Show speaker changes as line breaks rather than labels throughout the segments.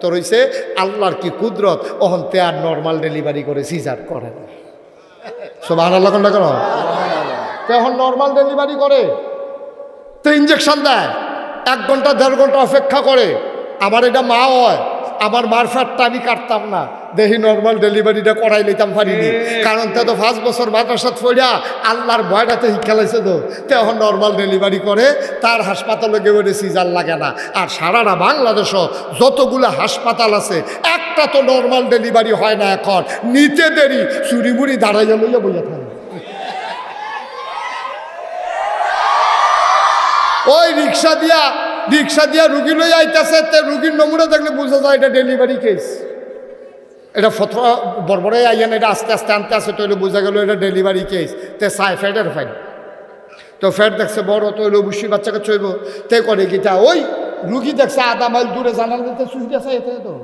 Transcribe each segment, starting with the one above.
উত্তর রয়েছে আল্লাহর কি কুদরত? ওহন তে আর নর্মাল ডেলিভারি করে সিজার করে না। সব আল্লাহ কন্যা কেন? এখন নর্মাল ডেলিভারি করে। তো ইঞ্জেকশন দেয়। এক ঘণ্টা দেড় ঘণ্টা অপেক্ষা করে। আমার এটা মা হয়। আমার মার ফ্যাটটা আমি কাটতাম না। দেখি নর্মাল ডেলিভারিটা করাই লইতাম পারিনি। কারণ তে তো পাঁচ বছর মাদ্রাসাত ফইরা আল্লাহর ভয়টাতে শিক্ষা লাইছে তো। তে এখন নর্মাল ডেলিভারি করে তার হাসপাতালে গেলে সিজার লাগে না। আর সারাটা বাংলাদেশও যতগুলো হাসপাতাল আছে একটা তো নর্মাল ডেলিভারি হয় না এখন। নিতে দেরি চুরি মুড়ি দাঁড়াইয়া লইয়া বইয়া থাকে। ওই রিক্সা দিয়া রিক্সা দিয়া রুগী লই আইতেছে, তে রুগীর নমুনা দেখলে বোঝা যায় এটা ডেলিভারি কেস এটা ফতোয়া বরবরে আইয়ান এটা আস্তে আস্তে আনতে আসে তৈলে বোঝা গেল এটা ডেলিভারি কেস তে সাই ফ্যাটের ফাইন তো ফ্যাট দেখছে, বড় তৈলে অবশ্যই বাচ্চাকে চইব তে করে কিটা ওই রুগী দেখছে, আধা মাইল দূরে জানাল দিতে আছে এতে তো।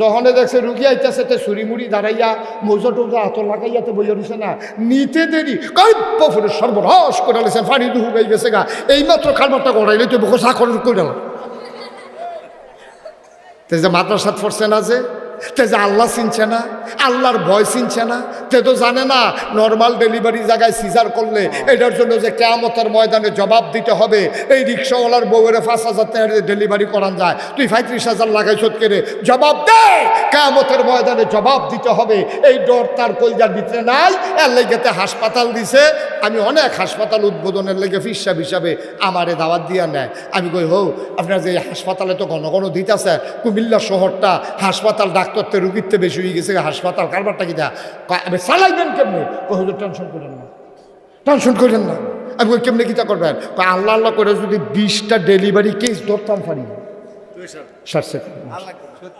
যখনে দেখছে রুগী আইতেছে তে ছুরি মুড়ি দাঁড়াইয়া মৌজা টৌজা হাত লাগাইয়াতে বইয়া রয়েছে না, নিতে দেরি। কাব্য ফুলে সর্বনাশ করে লেছেন পানি দুহু গাই গেছে গা। এইমাত্র খালমারটা গড়াইলে তুই বকো সাকর করে তে যে মাদ্রাসাত সাত না যে তে যে আল্লাহ চিনছে না, আল্লাহর ভয় চিনছে না, তে তো জানে না নর্মাল ডেলিভারি জায়গায় সিজার করলে এটার জন্য যে কেয়ামতের ময়দানে জবাব দিতে হবে। এই রিক্সাওয়ালার বউয়ের পাঁচ হাজার টাকা ডেলিভারি করান যায়, তুই পঁয়ত্রিশ হাজার লাগাই শোধ করে? জবাব দে! কেয়ামতের ময়দানে জবাব দিতে হবে। এই ডর তার কলজার ভিতরে নাই, এর লেগেতে হাসপাতাল দিছে। আমি অনেক হাসপাতাল উদ্বোধনের লেগে ফিসাব হিসাবে আমারে দাওয়াত দিয়া নেয়। আমি কই, হো, আপনার যে হাসপাতালে তো ঘন ঘন দিতেছে, কুমিল্লা শহরটা হাসপাতাল ডাক্তারতে রুগীরতে বেশি হয়ে গেছে, হাসপাতাল কারবারটা কি আমি চালাইবেন কেমনি? হুজুর, টেনশন করেন না। টেনশন করেন না? আমি কেমনি কিতা করবেন? আল্লাহ আল্লাহ করে যদি বিশটা ডেলিভারি কেস ধরতাম পারি ষাট সেকেন্ড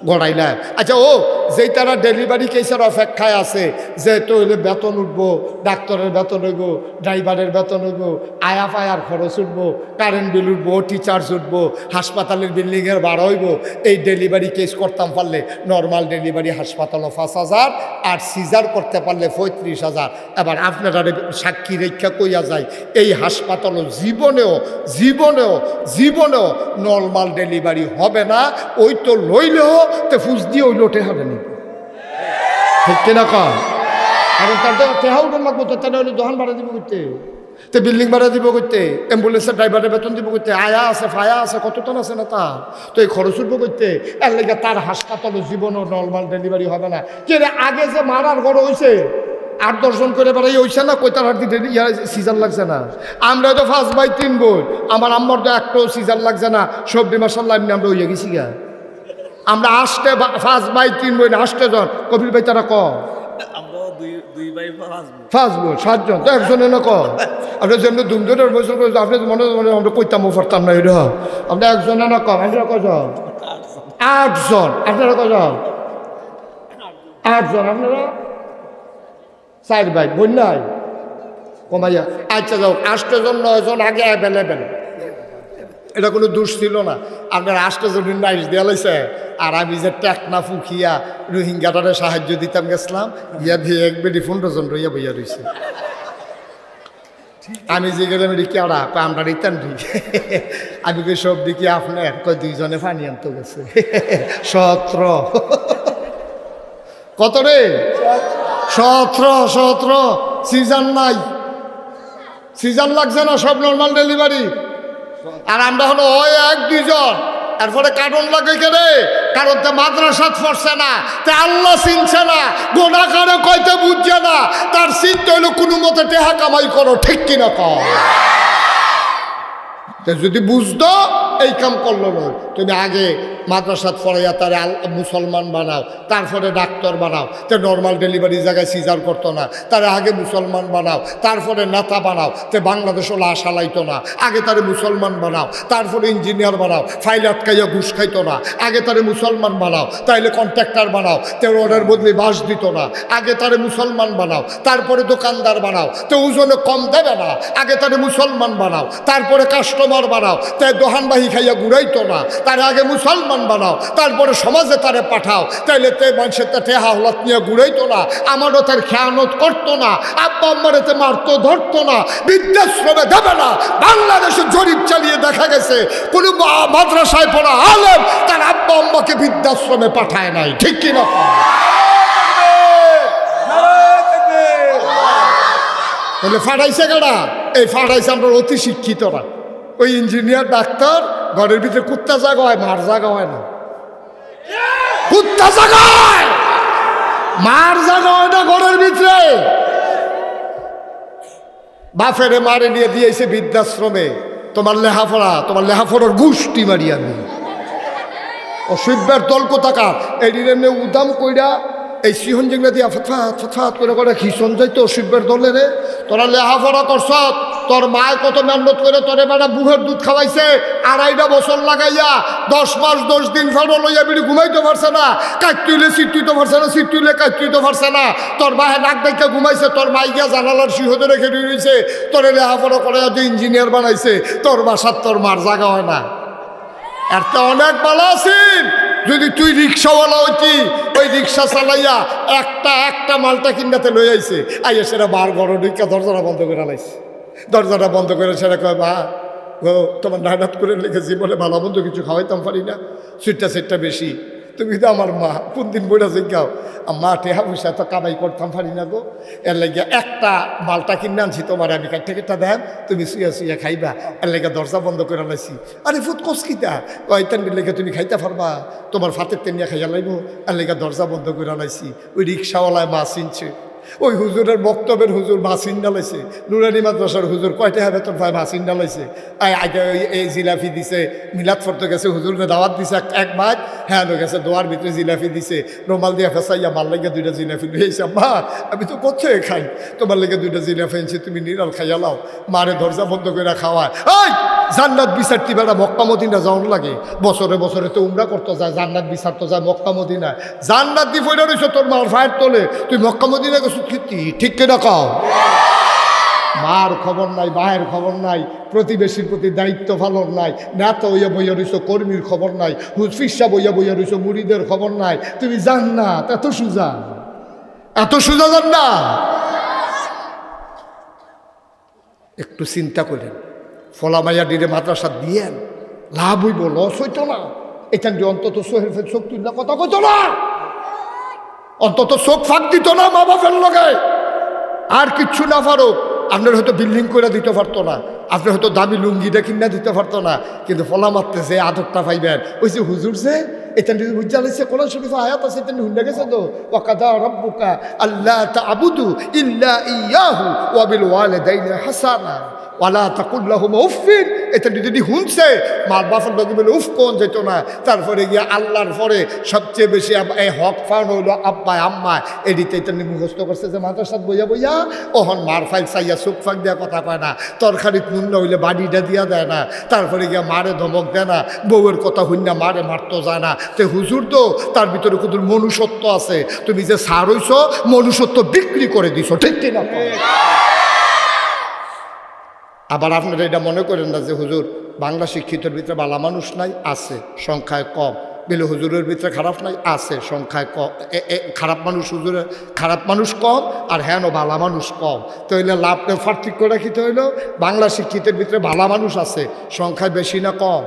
গড়াইলা আচ্ছা ও যেই তারা ডেলিভারি কেসের অপেক্ষায় আছে যে তো হইলে বেতন উঠবো ডাক্তারের বেতন হইব ড্রাইভারের বেতন হইব আয়া ফায়ার খরচ উঠবো কারেন্ট বিল উঠবো টিচার্জ উঠবো হাসপাতালের বিল্ডিংয়ের ভাড়া হইব এই ডেলিভারি কেস করতাম পারলে নর্মাল ডেলিভারি হাসপাতালও পাঁচ হাজার আর সিজার করতে পারলে পঁয়ত্রিশ হাজার। এবার আপনারা সাক্ষী রেখা কইয়া যায় এই হাসপাতালও জীবনেও জীবনেও জীবনেও নর্মাল ডেলিভারি হবে না ওই তো লইলেও তে ফুস দিয়ে ওই লোটে হবে নি ঠিক কিনা কম কারণ তার তো টেহা উঠন লাগবো তো তাহলে হলে দোকান ভাড়া দিব করতে তো বিল্ডিং ভাড়া দিব করতে অ্যাম্বুলেন্সের ড্রাইভারের বেতন দিব করতে আয়া আছে, ফায়া আছে, কত টন আছে না তার? তো এই খরচ উঠবো করতে এর লেগে তার হাসপাতালে জীবনও নর্মাল ডেলিভারি হবে না। কে আগে যে মারার ঘর হয়েছে আট দর্শন করে বেড়াই হইছে না কইতার হাট দিতে সিজন লাগছে না। আমরা তো ফার্স্ট বাই তিন বই আমার আম্মার তো একটাও সিজন লাগছে না সবজি মশাল্লা এমনি আমরা হইয়া গেছি গা। আমরা আসতে ফার্স্ট বাই তিন বই না আসতে জন কবির ভাই তারা
আসব
ফার্স্ট সাতজন তো একজনে না কম আপনি যেমনি ধুমধুমের বছর আপনি মনে মনে আমরা কইতাম পারতাম না এটা আমরা একজনে না কম আপনারা কজন আটজন। আপনারা কজন আটজন আপনারা? চার ভাই বোন নাই? কমাইয়া আচ্ছা যাও আটজন নয়জন আগে অ্যাভেলেবেল এটা কোনো দোষ ছিল না। আপনার আষ্টজনের নাইস দেওয়া লাইছে আর আমি যে টেকনা ফুকিয়া রোহিঙ্গাটারে সাহায্য দিতাম গেছিলাম ইয়া দিয়ে এক বেডি পনেরো জন রইয়া বইয়া রইছে আমি যে গেলাম এটি কেড়া আমরা দিই আমি কই সব দিকে আপনার কয়, দুইজনে পানি আনতে গেছে। সত্র কত রে সতেরো সতেরো সিজন নাই। সিজন লাগছে না, সব নর্মাল ডেলিভারি আর আমরা হলো ওই এক দুজন তারপরে কারণ লাগে কেনে কারণ তো মাদ্রাসাত পড়ছে না, তে আল্লাহ চিনছে না গোনা কারে কইতে বুঝছে না। তার চিন্তা হইল কোনো মতে টেহা কামাই করো, ঠিক কিনা কর যদি বুঝতো, এই কাম করল না। তুমি আগে মাদ্রাসাত পড়াইয়া তারে মুসলমান বানাও, তারপরে ডাক্তার বানাও। তে নর্মাল ডেলিভারি জায়গায় সিজার করতো না। তার আগে মুসলমান বানাও, তারপরে নেতা বানাও। তে বাংলাদেশও লাশ হালাইতো না। আগে তারে মুসলমান বানাও, তারপরে ইঞ্জিনিয়ার বানাও। ফাইল আটকাইয়া ঘুষ খাইতো না। আগে তারে মুসলমান বানাও, তাইলে কন্ট্রাক্টর বানাও। তে ওদের বদলে বাস দিত না। আগে তারে মুসলমান বানাও, তারপরে দোকানদার বানাও। তে ওজনে কম দেবে না। আগে তারে মুসলমান বানাও, তারপরে কাস্টমার বানাও। তে দোহানবাহী খাইয়া ঘুরাইতো না। তার আগে মুসলমান বানাও। তারপরে সমাজে তারে পাঠাও। তাইলে তে মানুষের তা টেহা হলাত নিয়ে ঘুরাইতো না। আমারও তার খেয়ানত করতো না। আব্বা আম্মারে মারতো, ধরতো না। বৃদ্ধাশ্রমে দেবে না। বাংলাদেশে জরিপ চালিয়ে দেখা গেছে, কোনো মাদ্রাসায় পড়া আলেম তার আব্বা আম্মাকে বৃদ্ধাশ্রমে পাঠায় নাই। ঠিক কিনা তাহলে ফাটাইছে কেডা? এই ফাটাইছে আমরা অতি শিক্ষিতরা ওই ইঞ্জিনিয়ার, ডাক্তার, ঘরের ভিতরে কুত্তা জাগা হয়, মার জাগা হয় না। কুত্তা জাগা মার জাগা হয় না ঘরের ভিতরে। বাফেরে মারে নিয়ে দিয়েছে বৃদ্ধাশ্রমে। তোমার লেহাফড়া তোমার লেহাফড়ার গুষ্টি মারি আমি। অসভ্যের দল এই এমনি উদাম কইরা এই সিহন জিংলা দিয়া ফতফাত ফতফাত করে করে খিসন যাইতো অসভ্যের দলে রে। তোরা লেহাফড়া করছ তোর মায় কত মেহনত করে তোরে বেটা বুহের দুধ খাওয়াইছে, আড়াইটা বছর লাগাইয়া দশ মাস, দশ দিন ফেরো লইয়া বিড়ি ঘুমাইতে পারছে না। কাটতুইলে সিটুইতে পারছে না সিটুইলে কাটতুইতে পারছে না। তোর মায়ে নাক ডাইকা ঘুমাইছে, তোর মাই গিয়া জানালার সিহতে রেখে রয়েছে তোরে লেহাফড়া করে যে ইঞ্জিনিয়ার বানাইছে। তোর বাসার তোর মার জাগা হয় না। তো অনেক ভালো আছেন। যদি তুই রিক্সাওয়ালা হইতি, ওই রিক্সা চালাইয়া একটা একটা মালটা কিনাতে লই আইছে, আইয়া সেটা বার বড় রিক্সা দরজাটা বন্ধ করে লাইছে। দরজাটা বন্ধ করে সেটা কয় বা গো, তোমার ডায়নাত করে লিখেছি বলে ভালো মন্দ কিছু খাওয়াইতাম পারি না, সুইটটা সেটটা বেশি। তুমি তো আমার মা কোন দিন বইটা শিখাও মা টেহা পয়সা তো কামাই করতাম, পারি না গো। এর লাগে একটা মালটা কিনে আনছি তোমার, আমি কাঠ থেকে দেন, তুমি শুয়ে শুয়ে খাইবা। এর লাগে দরজা বন্ধ করে লাইছি আরে ফুট কসকিতা কয়তান লেগে তুমি খাইতে পারবা। তোমার ফাতের তেনিয়া খাইয়া লাইব। এর লাগে দরজা বন্ধ করে লাইছি ওই রিক্সাওয়ালায় মা চিনছে। ওই হুজুরের বক্তব্যের হুজুর মাসিন ডালাইছে। নুরানি মাদ্রাসার হুজুর কয়টা হবে? তোর ভাই মাসিন ডালাইছে। আগে এই জিলাফি দিছে, মিলাদ ফরতে গেছে হুজুরে দাওয়াত দিছে এক- মাস হ্যাঁ গেছে, দোয়ার ভিতরে জিলাফি দিছে। রুমাল দিয়া ফেসাইয়া মার লাগে দুইটা জিলাফি লইছে মা আমি তো কোথায় খাই। তোমার লেগে দুইটা জিলাফি এনেছি তুমি নিরাল খাইয়া লাও। মারে দরজা বন্ধ করে খাওয়ায়। জান্নাত বিচারতি বেড়া মক্কা মদিনা যাওয়ার লাগে। বছরে বছরে তো উমরা করতে যায়, জান্নাত বিচার তো যায় মক্কা মদিনা জান্নাত দি ফইরা রইছ তোর মার ফায়ের তোলে। তুই মক্কা মদিনা গেছো ঠিক কেনা কাও? মার খবর নাই বাহের খবর নাই, প্রতিবেশীর প্রতি দায়িত্ব পালন নাই, নেতা বইয়া বইয়া রইছ, কর্মীর খবর নাই হুজফিসা বইয়া বইয়া রইছ, মুড়িদের খবর নাই। তুমি জান না এত সুজা। এত সুজা জান না একটু চিন্তা করেন। ফলামাইয়া ডিরে মাদ্রাসা দিয়েন, লাভ হইব, লস হইতো না। এখান দিয়ে অন্তত সোহের ফের চোখ তুলনা কথা কইতো না। অন্তত চোখ ফাঁক দিত না মা বাপের লগে। আর কিচ্ছু না পারো আপনার হয়তো বিল্ডিং করে দিতে পারতো না আপনি হয়তো দামি লুঙ্গিটা কিনা দিতে পারতো না, কিন্তু ফলা মারতে যে আদরটা পাইবেন, ওই যে হুজুর যে এটা যদি বুঝা লাগছে কোন শরীফ আয়াত আছে এটা হুন্ডা গেছে তো, ওয়াকাদা রব্বুকা আল্লাহ তাবুদু ইল্লা ইয়াহু ওয়া বিল ওয়ালিদাইনি হাসানা। ওয়ালা তাকুল্লাহুম উফিন এটা যদি হুনছে মার লোক বলে, উফ, কোন যেত না। তারপরে গিয়ে আল্লাহর পরে সবচেয়ে বেশি এই হক ফান হইল আব্বা আম্মা এদিকে এটা মুখস্থ করছে যে মাদ্রাসাত বইয়া বইয়া। ওহন মার ফাইল চাইয়া চোখ ফাঁক দেওয়া কথা কয় না। তরকারিত নুন না হইলে বাড়িটা দিয়া দেয় না। তারপরে গিয়া মারে ধমক দেয় না। বউয়ের কথা হইনা মারে মারতো যায় না। তে হুজুর তো, তার ভিতরে কুদুর মনুষ্যত্ব আছে। তুমি যে সার হইছ, মনুষ্যত্ব বিক্রি করে দিছ, ঠিক কিনা? আবার আপনারা এটা মনে করেন না যে হুজুর, বাংলা শিক্ষিতের ভিতরে বালা মানুষ নাই? আছে। সংখ্যায় কম। বেলে হুজুরের ভিতরে খারাপ নাই? আছে। সংখ্যায় কম খারাপ মানুষ হুজুরের খারাপ মানুষ কম আর হ্যাঁ বালা মানুষ কম। তো হইলে লাভটা পার্থক্য রাখিতে হইল, বাংলা শিক্ষিতের ভিতরে বালা মানুষ আছে, সংখ্যায় বেশি না কম?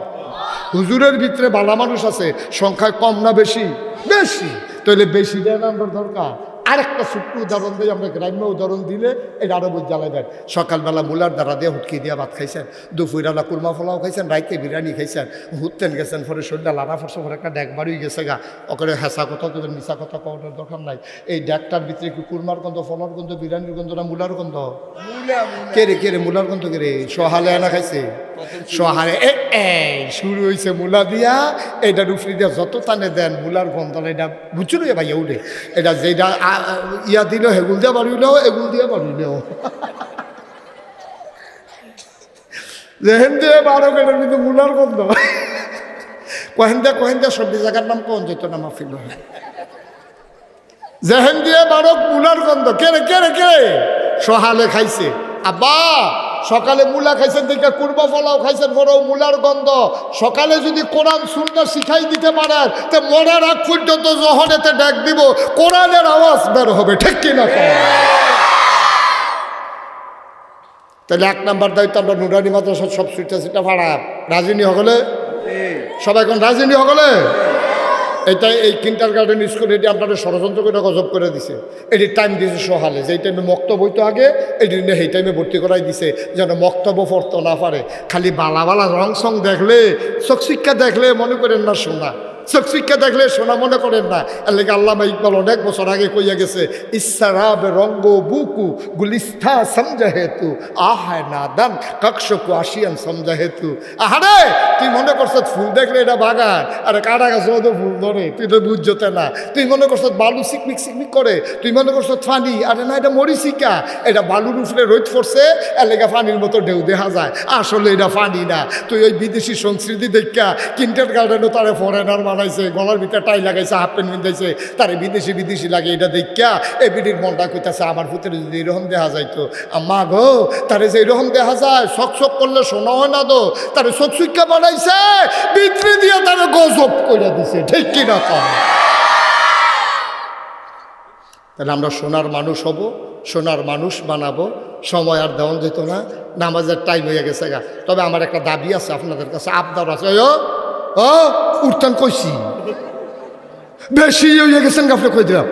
হুজুরের ভিতরে বালা মানুষ আছে, সংখ্যায় কম না বেশি? বেশি। তাহলে বেশি দেন আমরা দরকার। আরেকটা ছোট্ট উদাহরণ দিই আমরা গ্রাম্য উদাহরণ দিলে এটা আরও বুঝ জ্বালাবেন সকালবেলা মুলার দ্বারা দিয়ে হুটকি দিয়ে ভাত খাইছেন দুপুরালা কুরমা ফলাও খাইছেন রাইতে বিরিয়ানি খাইছেন হুততেন গেছেন পরে শরীরটা লাড়া ফরসা পরে একটা ড্যাগ বাড়ি গেছে গা ওখানে হেসা কথা কেবেন মিশা কথা কওয়ার দরকার নাই। এই ড্যাগটার ভিতরে কি কুরমার গন্ধ ফলার গন্ধ বিরিয়ানির গন্ধ না মুলার গন্ধ? কে রে কে রে মুলার গন্ধ কে রে সহালে আনা খাইছে? সহালে এ এই, শুরু হয়েছে মূলা দিয়া। এটা রুফরি দিয়া যত টানে দেন, মুলার গন্ধ এটা বুঝছ রে ভাইয়া উঠে এটা যেটা ইয়া দিল, হেগুল দিয়া বাড়িলেও এগুল দিয়া বাড়িলেও যেহেন দিয়ে বারো কেটার কিন্তু মুলার গন্ধ। কহেন দিয়া কহেন দিয়া সব জায়গার নাম কোন যেত না মাফিল জেহেন দিয়ে বারক মুলার গন্ধ। কে রে কে রে কে সহালে খাইছে। আব্বা! সকালে মূলা খাইছেন দিকে কুর্ব ফলাও খাইছেন বড় মূলার গন্ধ। সকালে যদি কোরআন সুন্দর শিখাই দিতে পারেন তো মরার আগ পর্যন্ত জহরেতে ডাক দিব কোরআনের আওয়াজ বের হবে ঠিক কিনা? তাহলে এক নাম্বার দায়িত্ব আমরা নুরানি মাদ্রাসা সব সুইটা সেটা ভাড়া রাজিনী হগলে? সবাই এখন রাজিনী হগলে? এটা এই কিন্টার গার্ডেন স্কুল, এটি আপনাদের ষড়যন্ত্র করে গজব করে দিছে। এটি টাইম দিয়েছে সহালে যেই টাইমে মক্তব হইতো আগে, এটি সেই টাইমে ভর্তি করাই দিছে, যেন মক্তব্য পড়তে না পারে। খালি বালা বালা রং সং দেখলে শিক্ষা দেখলে মনে করেন না শোনা। চোখ শিক্ষা দেখলে শোনা মনে করেন না। এর লেগে আল্লামা ইকবাল অনেক বছর আগে কইয়া গেছে, ইসারাব রঙ্গ বুকু গুলিস্থা সমঝা হেতু আহায় না দান কক্ষকু আসিয়ান সমঝা হেতু। আহারে, তুই মনে করছ ফুল দেখলে এটা বাগান? আরে কাটা গাছ তো ফুল ধরে, তুই তো বুঝতে না। তুই মনে করছ বালু সিকমিক সিকমিক করে? তুই মনে করছ ফানি? আরে না, এটা মরিচিকা। এটা বালুর উপরে রোদ পড়ছে, এর লেগে ফানির মতো ঢেউ দেখা যায়। আসলে এটা ফানি না। তুই ওই বিদেশি সংস্কৃতি দেখা কিন্টার গার্ডেনও তারে ফরেনার বানাইছে, গলার ভিতরে টাই লাগাইছে, হাফ প্যান্ট পিন্ধাইছে, তারে বিদেশি বিদেশি লাগে, এটা দেখা এ বিডির মনটা কইতাছে, আমার ভিতরে যদি এরকম দেখা যাইতো, আম্মা গো, তারে যে এরকম দেখা যায় শখ শখ করলে শোনা হয় না তো, তারে চোখ শিক্ষা বানাইছে বিত্রি দিয়ে তারে গজব করে দিছে, ঠিক কিনা? কম তাহলে আমরা সোনার মানুষ হব, সোনার মানুষ বানাবো, সময় আর দেওয়া যেত না, নামাজের টাইম হয়ে গেছে গা। তবে আমার একটা দাবি আছে আপনাদের কাছে, আবদার আছে ও উঠতান কইছি। বেশি হয়ে গেছেন গা আপনি কই দিলাম।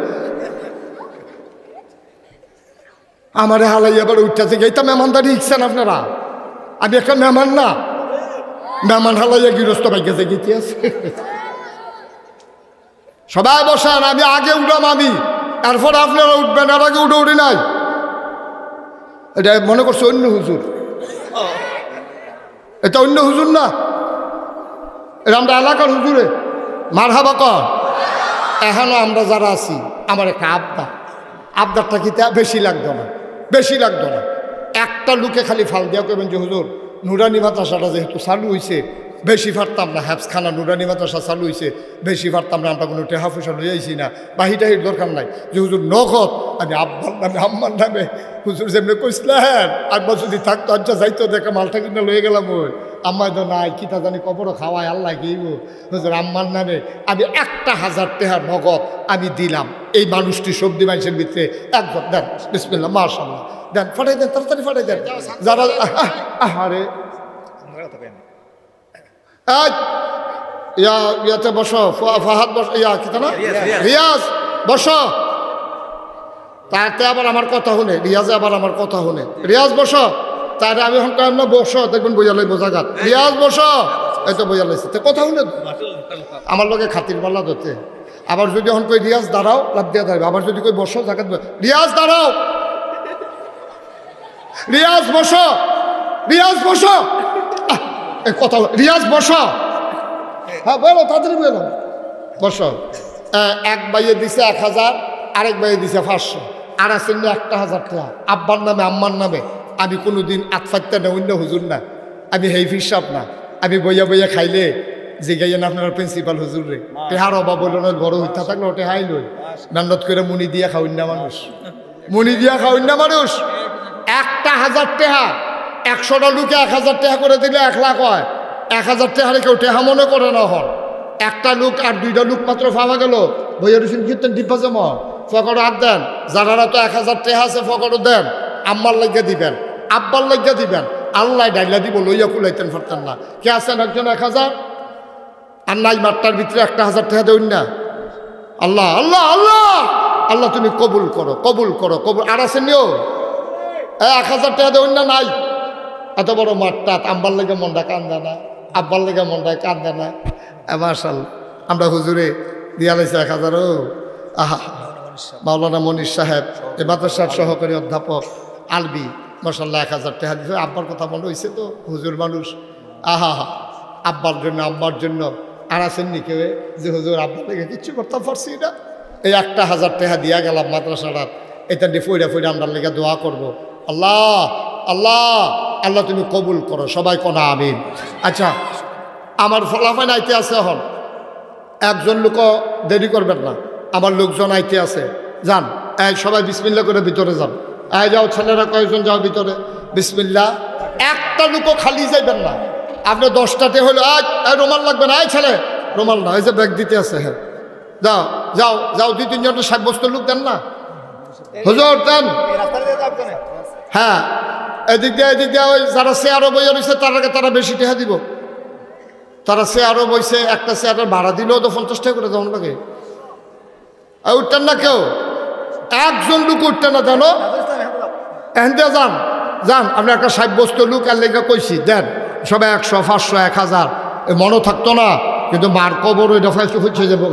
আমারে হালাই এবার উঠতেছে এইটা মেহমানদারি ইচ্ছেন আপনারা। আমি একটা মেহমান না। মেহমান হালাইয়া গৃহস্থ ভাই গেছে গেতে আছে। সবাই বসান, আমি আগে উঠাম আমি। এরপর আপনারা উঠবেন, আর আগে উঠে উঠি নাই। এটা মনে করছে অন্য হুজুর। এটা অন্য হুজুর না। আমরা এলাকার হুজুরে। মার হাবা কর। এখনও আমরা যারা আছি, আমার একটা আবদার। আবদারটা কি? বেশি লাগতো না। বেশি লাগতো না। একটা লুকে খালি ফাল দিয়া কেবেন যে, হুজুর, নুরানি মাদ্রাসাটা যেহেতু চালু হয়েছে বেশি পারতাম না। হ্যাপসখানা নুরানি মাদ্রাসা চালু হয়েছে বেশি পারতাম না। আমরা কোনো টেহা পয়সা লই আইছি না। বাহিটাহির দরকার নাই। যে, হুজুর, নগদ, আমি আব্বার নামে, আম্মার নামে, হুজুর যেমনি কইসলেন একবার যদি থাকতো আচ্ছা যাইতো, দেখে মালটা কিনা লয়ে গেলাম ওই। আম্মাই তো নাই কিতা জানি কবরও খাওয়ায় আল্লাহ গেইব হুজুর আম্মার নামে আমি একটা হাজার টেহা নগদ আমি দিলাম। এই মানুষটি সবজি মানুষের ভিতরে একদম দেন বিসমিল্লা মার্শাল্লাহ দেন ফাটাই দেন তাড়াতাড়ি ফাটাই দেন। যারা আহারে। ইয়া ইয়াতে বসো ফাহাদ বস ইয়া কি তা না? রিয়াজ বসো। তাতে আবার আমার কথা শুনে রিয়াজে আবার আমার কথা শুনে। রিয়াজ বসো। তাহলে আমি কাম না, বসো, দেখবেন বইয়া লই বোঝাঘাত রিয়াজ বসো। এই তো বইয়া লাইছে। তো কথা শুনে আমার লগে খাতির পাল্লা ধরতে আবার যদি এখন কই, রিয়াজ, দাঁড়াও লাভ দিয়া দাঁড়াবে আবার যদি কই, বসো জাকাত ব- রিয়াজ, দাঁড়াও। রিয়াজ, বসো। রিয়াজ, বসো। কথা রিয়াজ, বসো। হ্যাঁ বলো, তাড়াতাড়ি বলো বসো। এক বাইয়ে দিছে এক হাজার, আরেক বাইয়ে দিছে পাঁচশো। আর আছে একটা হাজার টাকা। আব্বার নামে, আম্মার নামে। আমি কোনো দিন আতফাত্তা না অন্য হুজুর না। আমি হেই ফিসাব না। আমি বইয়া বইয়া খাইলে জিগাইয়েন আপনার প্রিন্সিপাল হুজুর রে। টেহার অভাব বলল না বড় হইতা থাকলে ওটে হাই লই। মেহনত করে মুনি দিয়া খাওয়ান না মানুষ। মুনি দিয়া খাওয়ান না মানুষ। একটা হাজার টেহা একশোটা লোকে এক হাজার টেহা করে দিলে এক লাখ হয়। এক হাজার টাকারে কেউ টেহা মনে করে না হন একটা লোক আর দুইটা লোক মাত্র পাওয়া গেল। বইয়ের রসুন কীর্তন ডিব্বা জমা ফকরও হাত দেন। যারা তো এক হাজার টেহা আছে ফকরও দেন। আম্মার লাগিয়ে দিবেন। আব্বার লাগিয়ে দিবেন। আল্লাহ ডাইলা দিব, লইয়া কুলাইতেন পারতেন না। কে আছেন একজন এক হাজার? আর নাই মাঠটার ভিতরে একটা হাজার টাকা দেউন না। আল্লাহ আল্লাহ আল্লাহ! আল্লাহ, তুমি কবুল করো কবুল করো, কবুল আর আছেন নিও এক হাজার টাকা দেউন না, নাই? এত বড় মাঠটা, আব্বার লেগে মনটা কান্দে না, আব্বার লেগে মনটা কান্দে না। মার্শাল আমরা হুজুরে দিয়া লাইছে এক ও। আহা, মাওলানা মনির সাহেব, এ মাদ্রাসার সহকারী অধ্যাপক, আলবি। মশাল্লাহ এক হাজার টাকা দিতে আব্বার কথা মনে হয়েছে তো? হুজুর মানুষ। আহা হা আব্বার জন্য আব্বার জন্য। আর আসেননি কেউ? যে হুজুর আব্বার লেগে কিচ্ছু করতাম পারছি না। এই একটা হাজার টাকা দিয়া গেলাম মাদ্রাসাটার এটা দিয়ে ফইরা ফইরা আমরা লেগে দোয়া করব। আল্লাহ আল্লাহ আল্লাহ তুমি কবুল করো। সবাই কোনা আমিন। আচ্ছা আমার ফলাফল আইতে আছে এখন। একজন লোক দেরি করবেন না। আমার লোকজন আইতে আছে। যান সবাই বিসমিল্লা করে ভিতরে যান। এই যাও, ছেলেরা কয়েকজন যাও ভিতরে? বিসমিল্লা একটা লুকো খালি যাইবেন না। আপনি দশটাতে হলো এই রুমাল লাগবে না এই ছেলে। রুমাল না, এই যে ব্যাগ দিতে আছে হ্যাঁ। যাও যাও যাও, দুই তিনজনের সাব্যস্ত লোক দেন না। হুজুর, দেন। হ্যাঁ এদিক দিয়ে এদিক দিয়ে, ওই যারা চেয়ারও বইয়ে রয়েছে তার আগে তারা বেশি টেহা দিব। তারা চেয়ারও বইছে, একটা চেয়ারের ভাড়া দিলেও তো পঞ্চাশ টাকা করে যেমন লাগে। আর উঠতেন না কেউ? একজন লোক উঠতেন না, জানো? এখান দিয়ে যান যান আপনি একটা সাব্যস্ত লোক আর লেগে কইছি, দেন, সবাই একশো, পাঁচশো, এক হাজার মনে থাকতো না, কিন্তু মার কবর ওইটা ফাইসে হচ্ছে যাব।